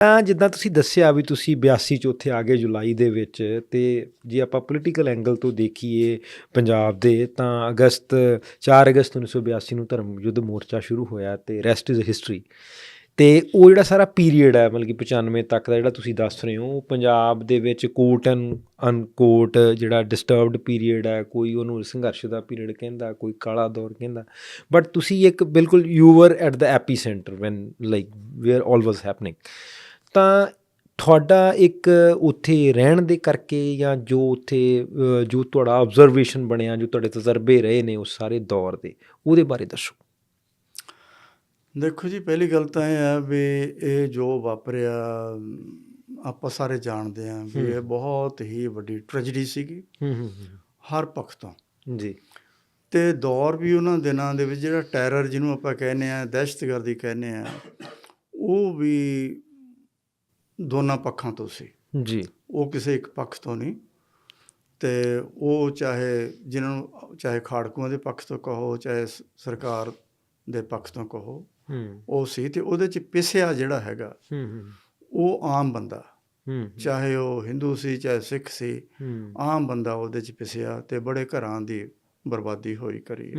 ਤਾਂ ਜਿੱਦਾਂ ਤੁਸੀਂ ਦੱਸਿਆ ਵੀ ਤੁਸੀਂ 82 ਚ ਉੱਥੇ ਆ ਗਏ ਜੁਲਾਈ ਦੇ ਵਿੱਚ ਤੇ ਜੇ ਆਪਾਂ ਪੋਲੀਟੀਕਲ ਐਂਗਲ ਤੋਂ ਦੇਖੀਏ ਪੰਜਾਬ ਦੇ, ਤਾਂ ਅਗਸਤ 4 ਅਗਸਤ 1982 ਨੂੰ ਧਰਮ ਯੁੱਧ ਮੋਰਚਾ ਸ਼ੁਰੂ ਹੋਇਆ ਤੇ ਰੈਸਟ ਇਜ਼ ਹਿਸਟਰੀ ਤੇ ਉਹ ਜਿਹੜਾ ਸਾਰਾ ਪੀਰੀਅਡ ਹੈ, ਮਤਲਬ ਕਿ 95 ਤੱਕ ਦਾ ਜਿਹੜਾ ਤੁਸੀਂ ਦੱਸ ਰਹੇ ਹੋ, ਉਹ ਪੰਜਾਬ ਦੇ ਵਿੱਚ ਕੋਟ ਐਨ ਅਨਕੋਟ ਜਿਹੜਾ ਡਿਸਟਰਬਡ ਪੀਰੀਅਡ ਹੈ, ਕੋਈ ਉਹਨੂੰ ਸੰਘਰਸ਼ ਦਾ ਪੀਰੀਅਡ ਕਹਿੰਦਾ, ਕੋਈ ਕਾਲਾ ਦੌਰ ਕਹਿੰਦਾ। ਬਟ ਤੁਸੀਂ ਇੱਕ ਬਿਲਕੁਲ you were at the epicentre when like where all was happening ਤਾਂ ਤੁਹਾਡਾ ਇੱਕ ਉੱਥੇ ਰਹਿਣ ਦੇ ਕਰਕੇ ਜਾਂ ਜੋ ਉੱਥੇ ਜੋ ਤੁਹਾਡਾ ਆਬਜ਼ਰਵੇਸ਼ਨ ਬਣਿਆ ਜੋ ਤੁਹਾਡੇ ਤਜਰਬੇ ਰਹੇ ਨੇ ਉਸ ਸਾਰੇ ਦੌਰ ਦੇ ਉਹਦੇ ਬਾਰੇ ਦੱਸੋ। ਦੇਖੋ ਜੀ ਪਹਿਲੀ ਗੱਲ ਤਾਂ ਇਹ ਹੈ ਵੀ ਇਹ ਜੋ ਵਾਪਰਿਆ ਆਪਾਂ ਸਾਰੇ ਜਾਣਦੇ ਹਾਂ ਵੀ ਇਹ ਬਹੁਤ ਹੀ ਵੱਡੀ ਟ੍ਰੈਜੇਡੀ ਸੀਗੀ। ਹੂੰ ਹੂੰ ਹਰ ਪੱਖ ਤੋਂ। ਜੀ। ਤੇ ਦੌਰ ਵੀ ਉਹਨਾਂ ਦਿਨਾਂ ਦੇ ਵਿੱਚ ਜਿਹੜਾ ਟੈਰਰ ਜਿਹਨੂੰ ਆਪਾਂ ਕਹਿੰਦੇ ਆ ਦਹਿਸ਼ਤਗਰਦੀ ਕਹਿੰਦੇ ਆ ਉਹ ਵੀ ਦੋਨਾਂ ਪੱਖਾਂ ਤੋਂ ਸੀ। ਜੀ। ਉਹ ਕਿਸੇ ਇੱਕ ਪੱਖ ਤੋਂ ਨਹੀਂ। ਤੇ ਉਹ ਚਾਹੇ ਜਿਨ੍ਹਾਂ ਨੂੰ ਚਾਹੇ ਖਾੜਕੂਆਂ ਦੇ ਪੱਖ ਤੋਂ ਕਹੋ ਚਾਹੇ ਸਰਕਾਰ ਦੇ ਪੱਖ ਤੋਂ ਕਹੋ ਹੂੰ। ਉਹ ਸੀ ਤੇ ਉਹਦੇ ਚ ਪਿਸਿਆ ਜਿਹੜਾ ਹੈਗਾ ਹੂੰ ਹੂੰ। ਉਹ ਆਮ ਬੰਦਾ। ਹੂੰ ਚਾਹੇ ਉਹ ਹਿੰਦੂ ਸੀ ਚਾਹੇ ਸਿੱਖ ਸੀ ਹੂੰ। ਆਮ ਬੰਦਾ ਉਹਦੇ ਚ ਪਿਸਿਆ ਤੇ ਬੜੇ ਘਰਾਂ ਦੀ ਬਰਬਾਦੀ ਹੋਈ ਕਰੀ।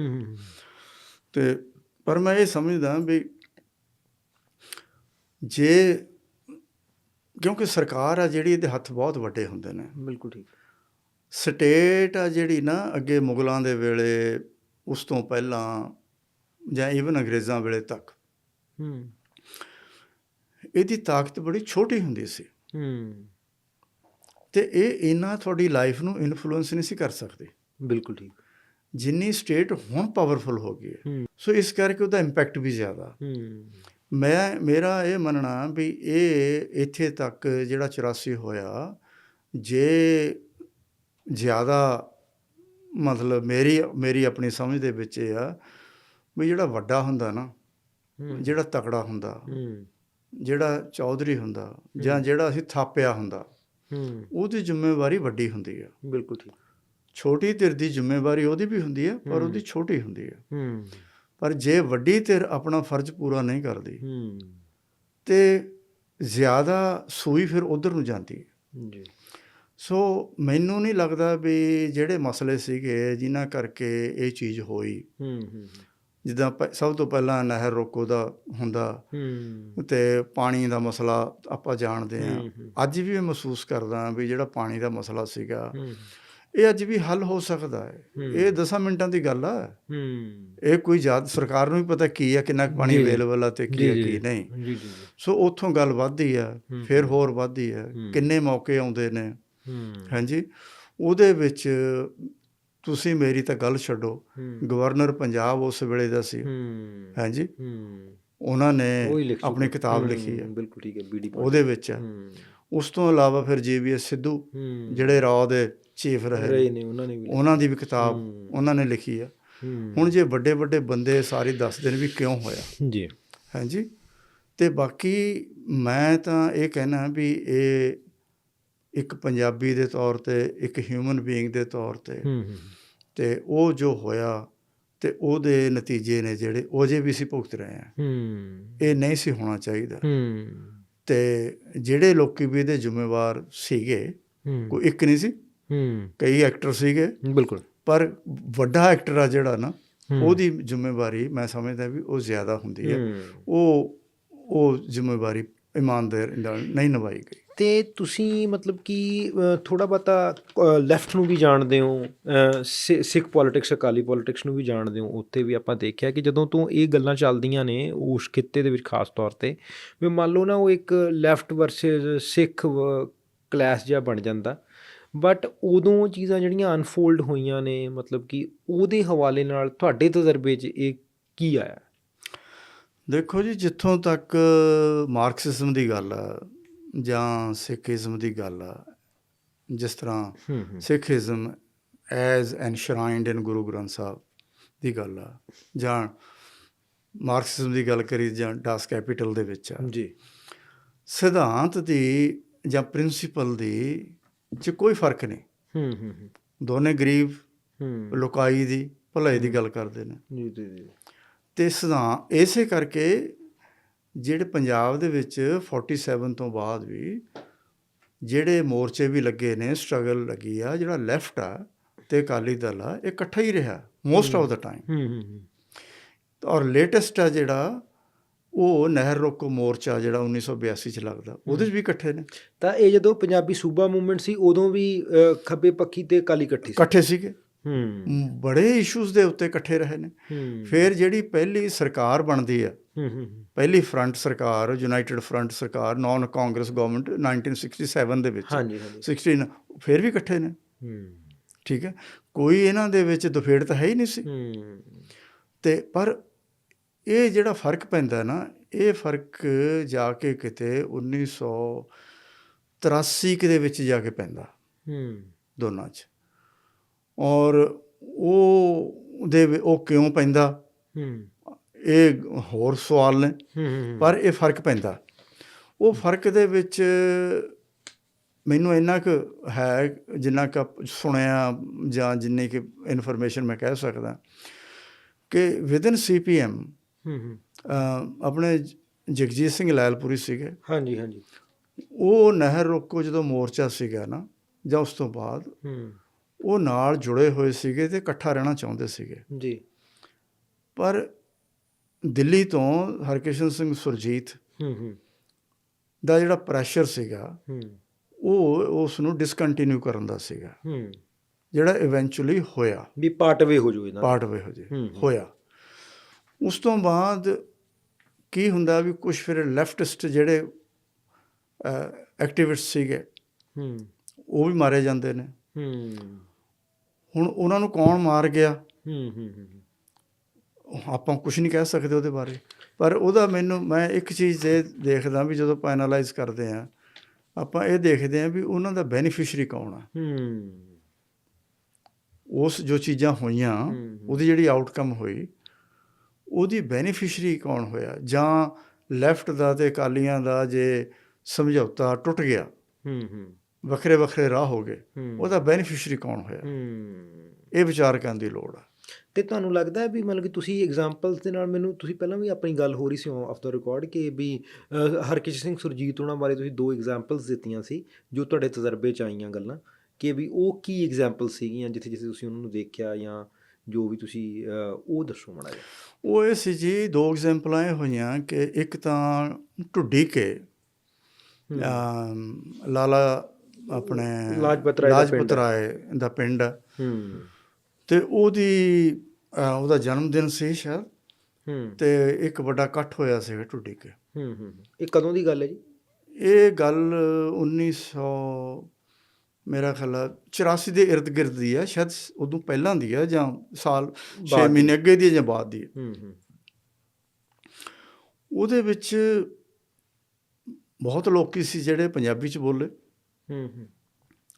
ਤੇ ਪਰ ਮੈਂ ਇਹ ਸਮਝਦਾ ਵੀ ਜੇ ਕਿਉਂਕਿ ਸਰਕਾਰ ਆ ਜਿਹੜੀ ਇਹਦੇ ਹੱਥ ਬਹੁਤ ਵੱਡੇ ਹੁੰਦੇ ਨੇ। ਬਿਲਕੁਲ ਠੀਕ। ਸਟੇਟ ਆ ਜਿਹੜੀ ਨਾ ਅੱਗੇ ਮੁਗਲਾਂ ਦੇ ਵੇਲੇ ਉਸ ਤੋਂ ਪਹਿਲਾਂ ਜਾਂ ਈਵਨ ਅੰਗਰੇਜ਼ਾਂ ਵੇਲੇ ਤੱਕ। ਹੂੰ। ਇਹਦੀ ਤਾਕਤ ਬੜੀ ਛੋਟੀ ਹੁੰਦੀ ਸੀ। ਹੂੰ। ਤੇ ਇਹ ਇੰਨਾ ਤੁਹਾਡੀ ਲਾਈਫ ਨੂੰ ਇਨਫਲੂਐਂਸ ਨਹੀਂ ਸੀ ਕਰ ਸਕਦੀ। ਬਿਲਕੁਲ ਠੀਕ। ਜਿੰਨੀ ਸਟੇਟ ਹੁਣ ਪਾਵਰਫੁਲ ਹੋ ਗਈ ਹੂੰ। ਸੋ ਇਸ ਕਰਕੇ ਉਹਦਾ ਇੰਪੈਕਟ ਵੀ ਜ਼ਿਆਦਾ। ਹੂੰ। ਮੈਂ ਮੇਰਾ ਇਹ ਮੰਨਣਾ ਵੀ ਇਹ ਇੱਥੇ ਤੱਕ ਜਿਹੜਾ 84 ਹੋਇਆ ਜੇ ਜ਼ਿਆਦਾ ਮਤਲਬ ਮੇਰੀ ਮੇਰੀ ਆਪਣੀ ਸਮਝ ਦੇ ਵਿੱਚ ਇਹ ਆ ਵੀ ਜਿਹੜਾ ਵੱਡਾ ਹੁੰਦਾ ਨਾ ਜਿਹੜਾ ਤਕੜਾ ਹੁੰਦਾ ਜਿਹੜਾ ਚੌਧਰੀ ਹੁੰਦਾ ਜਾਂ ਜਿਹੜਾ ਅਸੀਂ ਥਾਪਿਆ ਹੁੰਦਾ ਉਹਦੀ ਜ਼ਿੰਮੇਵਾਰੀ ਵੱਡੀ ਹੁੰਦੀ ਆ। ਬਿਲਕੁਲ ਠੀਕ। ਛੋਟੀ ਧਿਰ ਦੀ ਜ਼ਿੰਮੇਵਾਰੀ ਉਹਦੀ ਵੀ ਹੁੰਦੀ ਹੈ ਪਰ। ਉਹਦੀ ਛੋਟੀ ਹੁੰਦੀ ਹੂੰ। ਪਰ ਜੇ ਵੱਡੀ ਧਿਰ ਆਪਣਾ ਫਰਜ਼ ਪੂਰਾ ਨਹੀਂ ਕਰਦੀ ਹੂੰ। ਤੇ ਜ਼ਿਆਦਾ ਸੂਈ ਫਿਰ ਉਧਰ ਨੂੰ ਜਾਂਦੀ ਹੈ। ਜੀ। ਸੋ ਮੈਨੂੰ ਨਹੀਂ ਲੱਗਦਾ ਵੀ ਜਿਹੜੇ ਮਸਲੇ ਸੀਗੇ ਜਿਨ੍ਹਾਂ ਕਰਕੇ ਇਹ ਚੀਜ਼ ਹੋਈ। ਹੂੰ ਹੂੰ ਜਿੱਦਾਂ ਸਭ ਤੋਂ ਪਹਿਲਾਂ ਨਹਿਰ ਰੋਕੋ ਦਾ ਹੁੰਦਾ। ਹੂੰ। ਤੇ ਪਾਣੀ ਦਾ ਮਸਲਾ ਆਪਾਂ ਜਾਣਦੇ ਹੂੰ। ਅੱਜ ਵੀ ਮੈਂ ਮਹਿਸੂਸ ਕਰਦਾ ਵੀ ਜਿਹੜਾ ਪਾਣੀ ਦਾ ਮਸਲਾ ਸੀਗਾ ਹੂੰ। ਇਹ ਅੱਜ ਵੀ ਹੱਲ ਹੋ ਸਕਦਾ ਹੈ। ਇਹ 10 ਮਿੰਟਾਂ ਦੀ ਗੱਲ ਆ। ਇਹ ਕੋਈ ਜ਼ਿਆਦਾ ਸਰਕਾਰ ਨੂੰ ਵੀ ਪਤਾ ਕੀ ਹੈ ਕਿੰਨਾ ਪਾਣੀ। ਅਵੇਲੇਬਲ ਆ ਤੇ ਕੀ ਹੈ ਕੀ ਨਹੀਂ। ਜੀ ਜੀ ਜੀ। ਸੋ ਉੱਥੋਂ ਗੱਲ ਵੱਧਦੀ ਆ। ਫਿਰ ਹੋਰ ਵੱਧਦੀ ਆ। ਕਿੰਨੇ ਮੌਕੇ ਆਉਂਦੇ ਨੇ। ਹਾਂਜੀ। ਉਹਦੇ ਵਿੱਚ ਤੁਸੀਂ ਮੇਰੀ ਤਾਂ ਗੱਲ ਛੱਡੋ। ਗਵਰਨਰ ਪੰਜਾਬ ਉਸ ਵੇਲੇ ਦਾ ਸੀ। ਹਾਂਜੀ। ਉਹਨਾਂ ਉਹੀ ਨੇ ਆਪਣੀ। ਕਿਤਾਬ ਲਿਖੀ ਹੈ ਬਿਲਕੁਲ ਠੀਕ ਹੈ ਬੀਡੀ ਉਹਦੇ ਵਿੱਚ ਆ। ਉਸ ਤੋਂ ਇਲਾਵਾ ਫਿਰ ਜੀਵੀਐਸ ਸਿੱਧੂ ਜਿਹੜੇ ਰਾਅ ਦੇ ਚੀਫ ਰਹੇ ਨੇ। ਉਹਨਾਂ ਨੇ ਵੀ ਉਹਨਾਂ ਦੀ ਵੀ ਕਿਤਾਬ। ਉਹਨਾਂ ਨੇ ਲਿਖੀ ਆ। ਹੁਣ ਜੇ ਵੱਡੇ ਵੱਡੇ ਬੰਦੇ ਸਾਰੇ ਦੱਸਦੇ ਨੇ ਵੀ ਕਿਉਂ ਹੋਇਆ? ਜੀ। ਹਾਂਜੀ। ਤੇ ਬਾਕੀ ਮੈਂ ਤਾਂ ਇਹ ਕਹਿਣਾ ਵੀ ਇਹ ਇੱਕ ਪੰਜਾਬੀ ਦੇ ਤੌਰ ਤੇ ਇੱਕ ਹਿਊਮਨ ਬੀਇੰਗ ਦੇ ਤੌਰ ਤੇ ਤੇ ਉਹ ਜੋ ਹੋਇਆ ਤੇ ਉਹਦੇ ਨਤੀਜੇ ਨੇ ਜਿਹੜੇ ਉਹ ਜੇ ਵੀ ਅਸੀਂ ਭੁਗਤ ਰਹੇ ਹੂੰ। ਇਹ ਨਹੀਂ ਸੀ ਹੋਣਾ ਚਾਹੀਦਾ। ਤੇ ਜਿਹੜੇ ਲੋਕੀ ਵੀ ਇਹਦੇ ਜ਼ਿੰਮੇਵਾਰ ਸੀਗੇ ਕੋਈ ਇੱਕ ਨਹੀਂ ਸੀ। ਹੂੰ। ਕਈ ਐਕਟਰ ਸੀਗੇ। ਬਿਲਕੁਲ। ਪਰ ਵੱਡਾ ਐਕਟਰ ਆ ਜਿਹੜਾ ਨਾ। ਉਹਦੀ ਜ਼ਿੰਮੇਵਾਰੀ ਮੈਂ ਸਮਝਦਾ ਵੀ ਉਹ ਜ਼ਿਆਦਾ ਹੁੰਦੀ ਹੈ। ਉਹ ਉਹ ਜ਼ਿੰਮੇਵਾਰੀ ਇਮਾਨਦਾਰ ਨਾਲ ਨਹੀਂ ਨਿਭਾਈ ਗਈ। ਤੇ ਤੁਸੀਂ ਮਤਲਬ ਕਿ ਥੋੜਾ ਬਹੁਤਾ ਲੈਫਟ ਨੂੰ ਵੀ ਜਾਣਦੇ ਹੋ ਸਿੱਖ ਪੋਲਿਟਿਕਸ ਅਕਾਲੀ ਪੋਲਿਟਿਕਸ ਨੂੰ ਵੀ ਜਾਣਦੇ ਹੋ। ਉੱਥੇ ਵੀ ਆਪਾਂ ਦੇਖਿਆ ਕਿ ਜਦੋਂ ਤੋਂ ਇਹ ਗੱਲਾਂ ਚੱਲਦੀਆਂ ਨੇ ਉਸ ਖਿੱਤੇ ਦੇ ਵਿੱਚ ਖਾਸ ਤੌਰ ਤੇ ਵੀ ਮੰਨ ਲਓ ਨਾ ਉਹ ਇੱਕ ਲੈਫਟ ਵਰਸਸ ਸਿੱਖ ਕਲਾਸ ਜਿਹਾ ਬਣ ਜਾਂਦਾ। ਬਟ ਉਦੋਂ ਚੀਜ਼ਾਂ ਜਿਹੜੀਆਂ ਅਨਫੋਲਡ ਹੋਈਆਂ ਨੇ ਮਤਲਬ ਕਿ ਉਹਦੇ ਹਵਾਲੇ ਨਾਲ ਤੁਹਾਡੇ ਤਜਰਬੇ 'ਚ ਇਹ ਕੀ ਆਇਆ? ਦੇਖੋ ਜੀ ਜਿੱਥੋਂ ਤੱਕ ਮਾਰਕਸਿਜ਼ਮ ਦੀ ਗੱਲ ਆ ਜਾਂ ਸਿੱਖੀਜ਼ਮ ਦੀ ਗੱਲ ਆ ਜਿਸ ਤਰ੍ਹਾਂ ਸਿੱਖੀਜ਼ਮ ਐਜ਼ ਐਨਸ਼ਰਾਈਨਡ ਇਨ ਗੁਰੂ ਗ੍ਰੰਥ ਸਾਹਿਬ ਦੀ ਗੱਲ ਆ ਜਾਂ ਮਾਰਕਸਿਜ਼ਮ ਦੀ ਗੱਲ ਕਰੀ ਜਾਂ ਡਾਸ ਕੈਪੀਟਲ ਦੇ ਵਿੱਚ ਆ। ਜੀ। ਸਿਧਾਂਤ ਦੀ ਜਾਂ ਪ੍ਰਿੰਸੀਪਲ ਦੀ ਚ ਕੋਈ ਫ਼ਰਕ ਨਹੀਂ। ਹੂੰ ਹੂੰ ਹੂੰ, ਦੋਨੇ ਗਰੀਬ ਹੂੰ। ਲੋਕਾਈ ਦੀ ਭਲਾਈ ਦੀ ਗੱਲ ਕਰਦੇ ਨੇ। ਜੀ ਜੀ ਜੀ। ਤੇ ਸਿਧਾਂਤ ਇਸੇ ਕਰਕੇ ਜਿਹੜੇ ਪੰਜਾਬ ਦੇ ਵਿੱਚ 47 ਤੋਂ ਬਾਅਦ ਵੀ ਜਿਹੜੇ ਮੋਰਚੇ ਵੀ ਲੱਗੇ ਨੇ ਸਟਰਗਲ ਲੱਗੀ ਆ ਜਿਹੜਾ ਲੈਫਟ ਆ ਤੇ ਅਕਾਲੀ ਦਲ ਆ ਇਹ ਇਕੱਠਾ ਹੀ ਰਿਹਾ ਮੋਸਟ ਆਫ ਦਾ ਟਾਈਮ ਹੂੰ ਹੂੰ ਹੂੰ। ਔਰ ਲੇਟੈਸਟ ਆ ਜਿਹੜਾ ਉਹ ਨਹਿਰ ਰੋਕੋ ਮੋਰਚਾ ਜਿਹੜਾ 1982 ਚ ਲੱਗਦਾ ਉਹਦੇ 'ਚ ਵੀ ਇਕੱਠੇ ਨੇ। ਤਾਂ ਇਹ ਜਦੋਂ ਪੰਜਾਬੀ ਸੂਬਾ ਮੂਵਮੈਂਟ ਸੀ ਉਦੋਂ ਵੀ ਖੱਬੇ ਪੱਖੀ ਤੇ ਅਕਾਲੀ ਇਕੱਠੀ ਸੀ? ਇਕੱਠੇ ਸੀਗੇ। ਹੂੰ। ਬੜੇ ਇਸ਼ੂਜ਼ ਦੇ ਉੱਤੇ ਇਕੱਠੇ ਰਹੇ ਨੇ। ਫਿਰ ਜਿਹੜੀ ਪਹਿਲੀ ਸਰਕਾਰ ਬਣਦੀ ਆ ਹੂੰ ਹੂੰ ਪਹਿਲੀ ਫਰੰਟ ਸਰਕਾਰ ਯੂਨਾਈਟਿਡ ਫਰੰਟ ਸਰਕਾਰ ਨਾਨ ਕਾਂਗਰਸ ਗਵਰਨਮੈਂਟ 1967 ਦੇ ਵਿੱਚ। ਹਾਂਜੀ ਹਾਂਜੀ। 16 ਫਿਰ ਵੀ ਇਕੱਠੇ ਨੇ। ਹੂੰ। ਠੀਕ ਹੈ? ਕੋਈ ਇਹਨਾਂ ਦੇ ਵਿੱਚ ਦੁਫੇੜ ਤਾਂ ਹੈ ਹੀ ਨਹੀਂ ਸੀ। ਹੂੰ। ਤੇ ਪਰ ਇਹ ਜਿਹੜਾ ਫ਼ਰਕ ਪੈਂਦਾ ਨਾ ਇਹ ਫ਼ਰਕ ਜਾ ਕੇ ਕਿਤੇ 1983 ਕੁ ਦੇ ਵਿੱਚ ਜਾ ਕੇ ਪੈਂਦਾ। ਹੂੰ। ਦੋਨਾਂ 'ਚ। ਔਰ ਉਹ ਦੇ ਉਹ ਕਿਉਂ ਪੈਂਦਾ? ਹੂੰ। ਇਹ ਹੋਰ ਸਵਾਲ ਨੇ। ਹੂੰ ਪਰ ਇਹ ਫ਼ਰਕ ਪੈਂਦਾ। ਉਹ ਫ਼ਰਕ ਦੇ ਵਿੱਚ ਮੈਨੂੰ ਇੰਨਾ ਕੁ ਹੈ ਜਿੰਨਾ ਕੁ ਸੁਣਿਆ ਜਾਂ ਜਿੰਨੀ ਕਿ ਇਨਫੋਰਮੇਸ਼ਨ ਮੈਂ ਕਹਿ ਸਕਦਾ ਕਿ ਵਿਦਨ ਸੀਪੀਐਮ ਹੂੰ ਹੂੰ। ਆਪਣੇ ਜਗਜੀਤ ਸਿੰਘ ਲੈਲਪੁਰੀ ਸੀਗੇ। ਹਾਂਜੀ ਹਾਂਜੀ। ਉਹ ਨਹਿਰ ਰੋਕੋ ਜਦੋਂ ਮੋਰਚਾ ਸੀਗਾ ਨਾ ਜਾਂ ਉਸ ਤੋਂ ਬਾਅਦ ਹੂੰ। ਉਹ ਨਾਲ ਜੁੜੇ ਹੋਏ ਸੀਗੇ ਤੇ ਇਕੱਠਾ ਰਹਿਣਾ ਚਾਹੁੰਦੇ ਸੀਗੇ। ਜੀ। ਪਰ ਦਿੱਲੀ ਤੋਂ ਹਰਕਿਸ਼ਨ ਸਿੰਘ ਸੁਰਜੀਤ ਹੂੰ ਹੂੰ। ਦਾ ਜਿਹੜਾ ਪ੍ਰੈਸ਼ਰ ਸੀਗਾ ਹੂੰ। ਉਹ ਉਸ ਨੂੰ ਡਿਸਕੰਟੀਨਿਊ ਕਰਨ ਦਾ ਸੀਗਾ। ਹੂੰ। ਜਿਹੜਾ ਇਵੈਂਚੁਅਲੀ ਹੋਇਆ। ਵੀ ਪਾਰਟ ਵੇ ਹੋ ਜੂ ਇਹਦਾ। ਪਾਰਟ ਵੇ ਹੋ ਜੇ। ਹੋਇਆ। ਉਸ ਤੋਂ ਬਾਅਦ ਕੀ ਹੁੰਦਾ ਵੀ ਕੁਝ ਫਿਰ ਲੈਫਟਿਸਟ ਜਿਹੜੇ ਐਕਟਿਵਿਸਟ ਸੀਗੇ ਹੂੰ। ਉਹ ਵੀ ਮਾਰੇ ਜਾਂਦੇ ਨੇ। ਹੂੰ। ਹੁਣ ਉਹਨਾਂ ਨੂੰ ਕੌਣ ਮਾਰ ਗਿਆ? ਹੂੰ ਹੂੰ ਹੂੰ ਆਪਾਂ ਕੁਝ ਨਹੀਂ ਕਹਿ ਸਕਦੇ ਉਹਦੇ ਬਾਰੇ। ਪਰ ਉਹਦਾ ਮੈਨੂੰ ਮੈਂ ਇੱਕ ਚੀਜ਼ ਇਹ ਦੇਖਦਾ ਵੀ ਜਦੋਂ ਆਪਾਂ ਐਨਾਲਾਈਜ਼ ਕਰਦੇ ਆ ਆਪਾਂ ਇਹ ਦੇਖਦੇ ਆ ਵੀ ਉਹਨਾਂ ਦਾ ਬੈਨੀਫੀਸ਼ੀਅਰੀ ਕੌਣ ਆ। ਹੂੰ। ਉਸ ਜੋ ਚੀਜ਼ਾਂ ਹੋਈਆਂ। ਉਹਦੀ ਜਿਹੜੀ ਆਊਟਕਮ ਹੋਈ ਉਹਦੀ ਬੈਨੀਫੀਸ਼ੀਅਰੀ ਕੌਣ ਹੋਇਆ? ਜਾਂ ਲੈਫਟ ਦਾ ਤੇ ਅਕਾਲੀਆਂ ਦਾ ਜੇ ਸਮਝੌਤਾ ਟੁੱਟ ਗਿਆ ਹੂੰ ਹੂੰ। ਵੱਖਰੇ ਵੱਖਰੇ ਰਾਹ ਹੋ ਗਏ। ਉਹਦਾ ਬੈਨੀਫੀਸ਼ੀਅਰੀ ਕੌਣ ਹੋਇਆ? ਹੂੰ। ਇਹ ਵਿਚਾਰ ਕਰਨ ਦੀ ਲੋੜ ਆ। ਤੇ ਤੁਹਾਨੂੰ ਲੱਗਦਾ ਹੈ ਵੀ ਮਤਲਬ ਕਿ ਤੁਸੀਂ ਐਗਜ਼ਾਮਪਲਸ ਦੇ ਨਾਲ ਮੈਨੂੰ ਤੁਸੀਂ ਪਹਿਲਾਂ ਵੀ ਆਪਣੀ ਗੱਲ ਹੋ ਰਹੀ ਸੀ ਆਫ ਦਾ ਰਿਕਾਰਡ ਕਿ ਵੀ ਹਰਕਿਸ਼ਨ ਸਿੰਘ ਸੁਰਜੀਤ ਉਹਨਾਂ ਬਾਰੇ ਤੁਸੀਂ ਦੋ ਐਗਜ਼ਾਮਪਲਸ ਦਿੱਤੀਆਂ ਸੀ ਜੋ ਤੁਹਾਡੇ ਤਜਰਬੇ ਚ ਆਈਆਂ ਗੱਲਾਂ ਕਿ ਵੀ ਉਹ ਕੀ ਐਗਜ਼ਾਮਪਲ ਸੀਗੀਆਂ ਜਿੱਥੇ ਜਿੱਥੇ ਤੁਸੀਂ ਉਹਨਾਂ ਨੂੰ ਦੇਖਿਆ ਜਾਂ ਜੋ ਵੀ ਤੁਸੀਂ ਉਹ ਦੱਸੋ ਮਾੜਾ ਜਿਹਾ। ਉਹ ਇਹ ਸੀ ਜੀ ਦੋ ਐਗਜ਼ਾਮਪਲਾਂ ਇਹ ਹੋਈਆਂ ਕਿ ਇੱਕ ਤਾਂ ਢੁੱਡੀ ਕੇ ਲਾਲਾ ਆਪਣੇ ਲਾਜਪਤ ਰਾਏ ਦਾ ਲਾਜਪਤ ਪਿੰਡ। ਰਾਏ ਦਾ ਪਿੰਡ। ਹੂੰ। ਤੇ ਉਹਦੀ ਉਹਦਾ ਜਨਮ ਦਿਨ ਸੀ ਸ਼ਾਇਦ। ਹੂੰ। ਤੇ ਇੱਕ ਵੱਡਾ ਇਕੱਠ ਹੋਇਆ ਸੀ ਢੁੱਡੀ ਕੇ। ਹੂੰ ਹੂੰ ਇਹ ਕਦੋਂ ਦੀ ਗੱਲ ਹੈ ਜੀ? ਇਹ ਗੱਲ 1900 ਮੇਰਾ ਖਿਆਲ ਆ 84 ਦੇ ਇਰਦ ਗਿਰਦ ਦੀ ਆ ਸ਼ਾਇਦ ਉਦੋਂ ਪਹਿਲਾਂ ਦੀ ਆ ਜਾਂ ਸਾਲ 6 ਬਾਅਦ ਦੀ। ਮਹੀਨੇ ਅੱਗੇ ਦੀ ਜਾਂ ਬਾਅਦ ਦੀ। ਹੂੰ ਹੂੰ। ਉਹਦੇ ਵਿੱਚ ਬਹੁਤ ਲੋਕੀ ਸੀ ਜਿਹੜੇ ਪੰਜਾਬੀ ਚ ਬੋਲੇ। ਹੂੰ ਹੂੰ।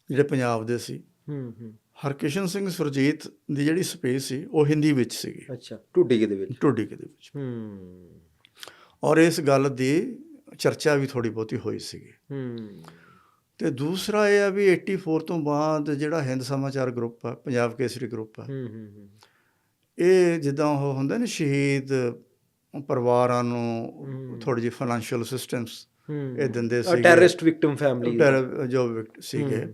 ਜਿਹੜੇ ਪੰਜਾਬ ਦੇ ਸੀ। ਹੂੰ ਹੂੰ। ਹਰਕਿਸ਼ਨ ਸਿੰਘ ਸੁਰਜੀਤ ਦੀ ਜਿਹੜੀ ਸਪੇਸ ਸੀ ਉਹ ਹਿੰਦੀ ਵਿੱਚ ਸੀਗੀ। ਅੱਛਾ ਢੁੱਡੀ ਦੇ ਵਿੱਚ। ਕੇ ਦੇ ਵਿੱਚ। ਹੂੰ। ਔਰ ਇਸ ਗੱਲ ਦੀ ਚਰਚਾ ਵੀ ਥੋੜੀ ਬਹੁਤੀ ਹੋਈ ਸੀਗੀ। ਹੂੰ। ਤੇ ਦੂਸਰਾ ਇਹ ਆ ਵੀ 84 ਤੋਂ ਬਾਅਦ ਜਿਹੜਾ ਹਿੰਦ ਸਮਾਚਾਰ ਗਰੁੱਪ ਆ ਪੰਜਾਬ ਕੇਸਰੀ ਗਰੁੱਪ ਆ। ਹੂੰ ਹੂੰ ਹੂੰ। ਇਹ ਜਿੱਦਾਂ ਉਹ ਹੁੰਦਾ ਨੇ ਸ਼ਹੀਦ ਪਰਿਵਾਰਾਂ ਨੂੰ। ਥੋੜੀ ਜਿਹੀ ਫਾਈਨੈਂਸ਼ੀਅਲ ਅਸਿਸਟੈਂਸ ਇਹ ਦਿੰਦੇ ਸੀਗੇ। ਟੈਰਰਿਸਟ ਵਿਕਟਮ ਫੈਮਿਲੀ ਜੋ ਸੀਗੇ।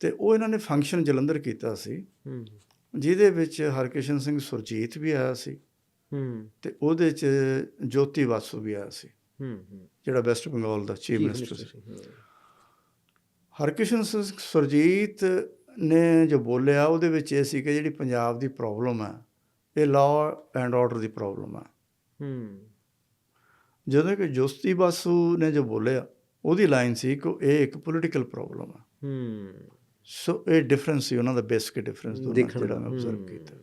ਤੇ ਉਹ ਇਹਨਾਂ ਨੇ ਫੰਕਸ਼ਨ ਜਲੰਧਰ ਕੀਤਾ ਸੀ। ਜਿਹਦੇ ਵਿੱਚ ਹਰਕਿਸ਼ਨ ਸਿੰਘ ਸੁਰਜੀਤ ਵੀ ਆਇਆ ਸੀ। ਹੂੰ। ਸੀ ਤੇ ਉਹਦੇ ਚ ਜੋਤੀ ਬਾਸੂ ਵੀ ਆਇਆ ਸੀ। ਜਿਹੜਾ ਵੈਸਟ ਬੰਗਾਲ ਦਾ ਚੀਫ ਮਿਨਿਸਟਰ ਸੀ। ਸੀ, ਹਰਕਿਸ਼ਨ ਸਿੰਘ ਸੁਰਜੀਤ ਨੇ ਜੋ ਬੋਲਿਆ ਉਹਦੇ ਵਿੱਚ ਇਹ ਸੀ ਕਿ ਜਿਹੜੀ ਪੰਜਾਬ ਦੀ ਪ੍ਰੋਬਲਮ ਹੈ ਇਹ ਲਾਅ ਐਂਡ ਆਰਡਰ ਦੀ ਪ੍ਰੋਬਲਮ ਹੈ। ਹੂੰ। ਜਦੋਂ ਕਿ ਜੋਤੀ ਬਾਸੂ ਨੇ ਜੋ ਬੋਲਿਆ ਉਹਦੀ ਲਾਈਨ ਸੀ ਕਿ ਇਹ ਇੱਕ ਪੋਲੀਟੀਕਲ ਪ੍ਰੋਬਲਮ ਹੈ। ਹੂੰ। ਸੋ ਇਹ ਡਿਫਰੈਂਸ ਸੀ ਉਹਨਾਂ ਦਾ ਬੇਸਿਕ ਡਿਫਰੈਂਸ ਦੋਨਾਂ ਜਿਹੜਾ ਦਾ, ਮੈਂ ਹੂੰ। ਕੀਤਾ।